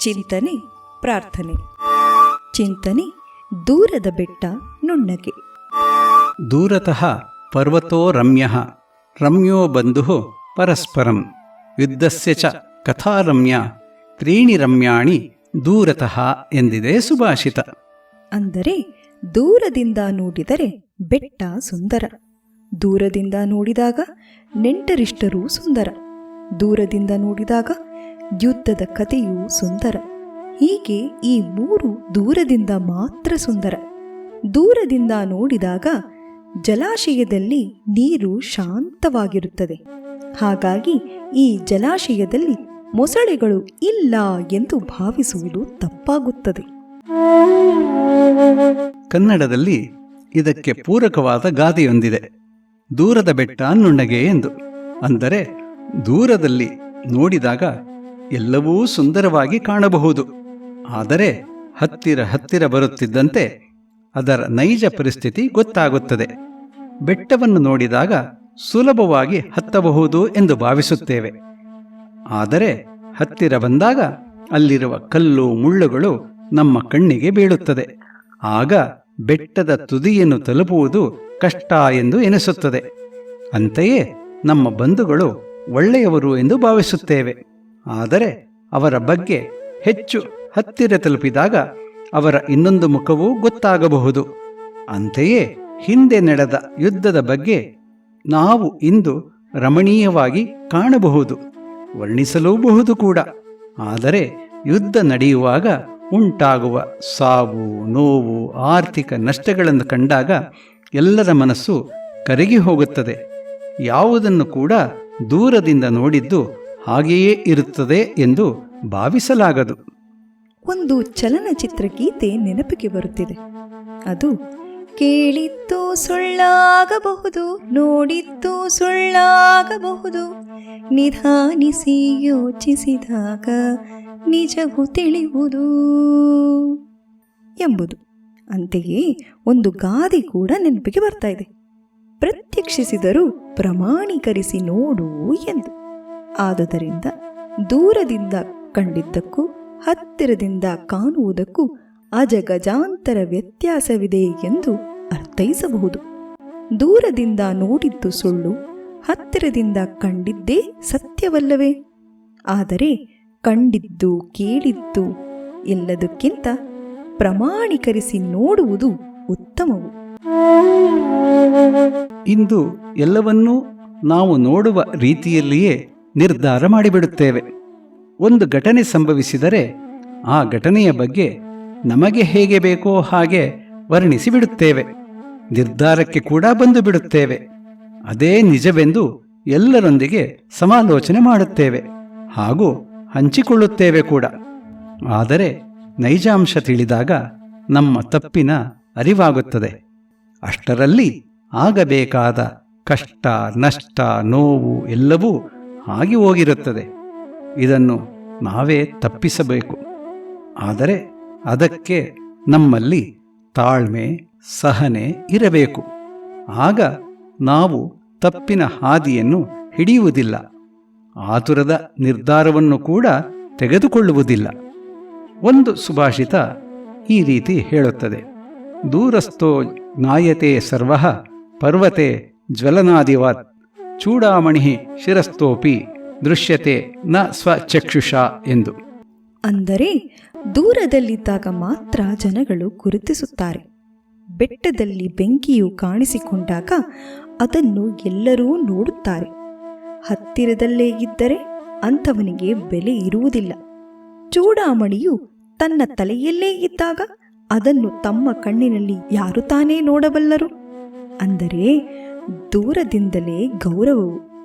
ಚಿಂತನೆ ಪ್ರಾರ್ಥನೆ. ಚಿಂತನೆ ದೂರದ ಬೆಟ್ಟ ನುಣ್ಣಗೆ. ದೂರತಃ ಪರ್ವತೋ ರಮ್ಯ ರಮ್ಯೋ ಬಂಧು ಪರಸ್ಪರಂ. ಯುದ್ಧಸ್ಯ ಚ ಕಥಾರಮ್ಯ ತ್ರೀಣಿ ರಮ್ಯಾಣಿ ದೂರತಃ ಎಂದಿದೆ ಸುಭಾಷಿತ. ಅಂದರೆ ದೂರದಿಂದ ನೋಡಿದರೆ ಬೆಟ್ಟ ಸುಂದರ. ದೂರದಿಂದ ನೋಡಿದಾಗ ನೆಂಟರಿಷ್ಟರೂ ಸುಂದರ. ದೂರದಿಂದ ನೋಡಿದಾಗ ಯುದ್ಧದ ಕಥೆಯೂ ಸುಂದರ. ಹೀಗೆ ಈ ಮೂರು ದೂರದಿಂದ ಮಾತ್ರ ಸುಂದರ. ದೂರದಿಂದ ನೋಡಿದಾಗ ಜಲಾಶಯದಲ್ಲಿ ನೀರು ಶಾಂತವಾಗಿರುತ್ತದೆ. ಹಾಗಾಗಿ ಈ ಜಲಾಶಯದಲ್ಲಿ ಮೊಸಳೆಗಳು ಇಲ್ಲ ಎಂದು ಭಾವಿಸುವುದು ತಪ್ಪಾಗುತ್ತದೆ. ಕನ್ನಡದಲ್ಲಿ ಇದಕ್ಕೆ ಪೂರಕವಾದ ಗಾದೆಯೊಂದಿದೆ. ದೂರದ ಬೆಟ್ಟ ನುಣ್ಣಗೆ ಎಂದು. ಅಂದರೆ ದೂರದಲ್ಲಿ ನೋಡಿದಾಗ ಎಲ್ಲವೂ ಸುಂದರವಾಗಿ ಕಾಣಬಹುದು. ಆದರೆ ಹತ್ತಿರ ಹತ್ತಿರ ಬರುತ್ತಿದ್ದಂತೆ ಅದರ ನೈಜ ಪರಿಸ್ಥಿತಿ ಗೊತ್ತಾಗುತ್ತದೆ. ಬೆಟ್ಟವನ್ನು ನೋಡಿದಾಗ ಸುಲಭವಾಗಿ ಹತ್ತಬಹುದು ಎಂದು ಭಾವಿಸುತ್ತೇವೆ. ಆದರೆ ಹತ್ತಿರ ಬಂದಾಗ ಅಲ್ಲಿರುವ ಕಲ್ಲು ಮುಳ್ಳುಗಳು ನಮ್ಮ ಕಣ್ಣಿಗೆ ಬೀಳುತ್ತದೆ. ಆಗ ಬೆಟ್ಟದ ತುದಿಯನ್ನು ತಲುಪುವುದು ಕಷ್ಟ ಎಂದು ಎನಿಸುತ್ತದೆ. ಅಂತೆಯೇ ನಮ್ಮ ಬಂಧುಗಳು ಒಳ್ಳೆಯವರು ಎಂದು ಭಾವಿಸುತ್ತೇವೆ. ಆದರೆ ಅವರ ಬಗ್ಗೆ ಹೆಚ್ಚು ಹತ್ತಿರ ತಲುಪಿದಾಗ ಅವರ ಇನ್ನೊಂದು ಮುಖವೂ ಗೊತ್ತಾಗಬಹುದು. ಅಂತೆಯೇ ಹಿಂದೆ ನಡೆದ ಯುದ್ಧದ ಬಗ್ಗೆ ನಾವು ಇಂದು ರಮಣೀಯವಾಗಿ ಕಾಣಬಹುದು, ವರ್ಣಿಸಲೂಬಹುದು ಕೂಡ. ಆದರೆ ಯುದ್ಧ ನಡೆಯುವಾಗ ಉಂಟಾಗುವ ಸಾವು, ನೋವು, ಆರ್ಥಿಕ ನಷ್ಟಗಳನ್ನು ಕಂಡಾಗ ಎಲ್ಲರ ಮನಸ್ಸು ಕರಗಿ ಹೋಗುತ್ತದೆ. ಯಾವುದನ್ನು ಕೂಡ ದೂರದಿಂದ ನೋಡಿದ್ದು ಹಾಗೆಯೇ ಇರುತ್ತದೆ ಎಂದು ಭಾವಿಸಲಾಗದು. ಒಂದು ಚಲನಚಿತ್ರ ಗೀತೆ ನೆನಪಿಗೆ ಬರುತ್ತಿದೆ. ಅದು ಕೇಳಿದ್ದು ಸುಳ್ಳಾಗಬಹುದು, ನೋಡಿದ್ದು ಸುಳ್ಳಾಗಬಹುದು, ನಿಧಾನಿಸಿ ಯೋಚಿಸಿದಾಗ ನಿಜವು ತಿಳಿಯುವುದು ಎಂಬುದು. ಅಂತೆಯೇ ಒಂದು ಗಾದೆ ಕೂಡ ನೆನಪಿಗೆ ಬರ್ತಾ ಇದೆ. ಪ್ರತ್ಯಕ್ಷಿಸಿದರೂ ಪ್ರಮಾಣೀಕರಿಸಿ ನೋಡು ಎಂದು. ಆದುದರಿಂದ ದೂರದಿಂದ ಕಂಡಿದ್ದಕ್ಕೂ ಹತ್ತಿರದಿಂದ ಕಾಣುವುದಕ್ಕೂ ಅಜಗಜಾಂತರ ವ್ಯತ್ಯಾಸವಿದೆ ಎಂದು ಅರ್ಥೈಸಬಹುದು. ದೂರದಿಂದ ನೋಡಿದ್ದು ಸುಳ್ಳು, ಹತ್ತಿರದಿಂದ ಕಂಡಿದ್ದೇ ಸತ್ಯವಲ್ಲವೇ? ಆದರೆ ಕಂಡಿದ್ದು, ಕೇಳಿದ್ದು ಎಲ್ಲದಕ್ಕಿಂತ ಪ್ರಮಾಣೀಕರಿಸಿ ನೋಡುವುದು ಉತ್ತಮವು. ಇಂದು ಎಲ್ಲವನ್ನೂ ನಾವು ನೋಡುವ ರೀತಿಯಲ್ಲಿಯೇ ನಿರ್ಧಾರ ಮಾಡಿಬಿಡುತ್ತೇವೆ. ಒಂದು ಘಟನೆ ಸಂಭವಿಸಿದರೆ ಆ ಘಟನೆಯ ಬಗ್ಗೆ ನಮಗೆ ಹೇಗೆ ಬೇಕೋ ಹಾಗೆ ವರ್ಣಿಸಿ ಬಿಡುತ್ತೇವೆ. ನಿರ್ಧಾರಕ್ಕೆ ಕೂಡ ಬಂದು ಬಿಡುತ್ತೇವೆ. ಅದೇ ನಿಜವೆಂದು ಎಲ್ಲರೊಂದಿಗೆ ಸಮಾಲೋಚನೆ ಮಾಡುತ್ತೇವೆ ಹಾಗೂ ಹಂಚಿಕೊಳ್ಳುತ್ತೇವೆ ಕೂಡ. ಆದರೆ ನೈಜಾಂಶ ತಿಳಿದಾಗ ನಮ್ಮ ತಪ್ಪಿನ ಅರಿವಾಗುತ್ತದೆ. ಅಷ್ಟರಲ್ಲಿ ಆಗಬೇಕಾದ ಕಷ್ಟ, ನಷ್ಟ, ನೋವು ಎಲ್ಲವೂ ಆಗಿ ಹೋಗಿರುತ್ತದೆ. ಇದನ್ನು ನಾವೇ ತಪ್ಪಿಸಬೇಕು. ಆದರೆ ಅದಕ್ಕೆ ನಮ್ಮಲ್ಲಿ ತಾಳ್ಮೆ, ಸಹನೆ ಇರಬೇಕು. ಆಗ ನಾವು ತಪ್ಪಿನ ಹಾದಿಯನ್ನು ಹಿಡಿಯುವುದಿಲ್ಲ. ಆತುರದ ನಿರ್ಧಾರವನ್ನು ಕೂಡ ತೆಗೆದುಕೊಳ್ಳುವುದಿಲ್ಲ. ಒಂದು ಸುಭಾಷಿತ ಈ ರೀತಿ ಹೇಳುತ್ತದೆ. ದೂರಸ್ಥೋ ಜ್ಞಾಯತೆ ಸರ್ವ ಪರ್ವತೆ ಜ್ವಲನಾದಿವತ್ ಚೂಡಾಮಣಿ ಶಿರಸ್ತೋಪಿ, ದೃಶ್ಯತೆ ನ ಸ್ವಚಕ್ಷುಷ ಎಂದು. ಅಂದರೆ ದೂರದಲ್ಲಿದ್ದಾಗ ಮಾತ್ರ ಜನಗಳು ಗುರುತಿಸುತ್ತಾರೆ. ಬೆಟ್ಟದಲ್ಲಿ ಬೆಂಕಿಯು ಕಾಣಿಸಿಕೊಂಡಾಗ ಅದನ್ನು ಎಲ್ಲರೂ ನೋಡುತ್ತಾರೆ. ಹತ್ತಿರದಲ್ಲೇ ಇದ್ದರೆ ಅಂಥವನಿಗೆ ಬೆಲೆ ಇರುವುದಿಲ್ಲ. ಚೂಡಾಮಣಿಯು ತನ್ನ ತಲೆಯಲ್ಲೇ ಇದ್ದಾಗ ಅದನ್ನು ತಮ್ಮ ಕಣ್ಣಿನಲ್ಲಿ ಯಾರು ತಾನೇ ನೋಡಬಲ್ಲರು? ಅಂದರೆ ದೂರದಿಂದಲೇ ಗೌರವವು.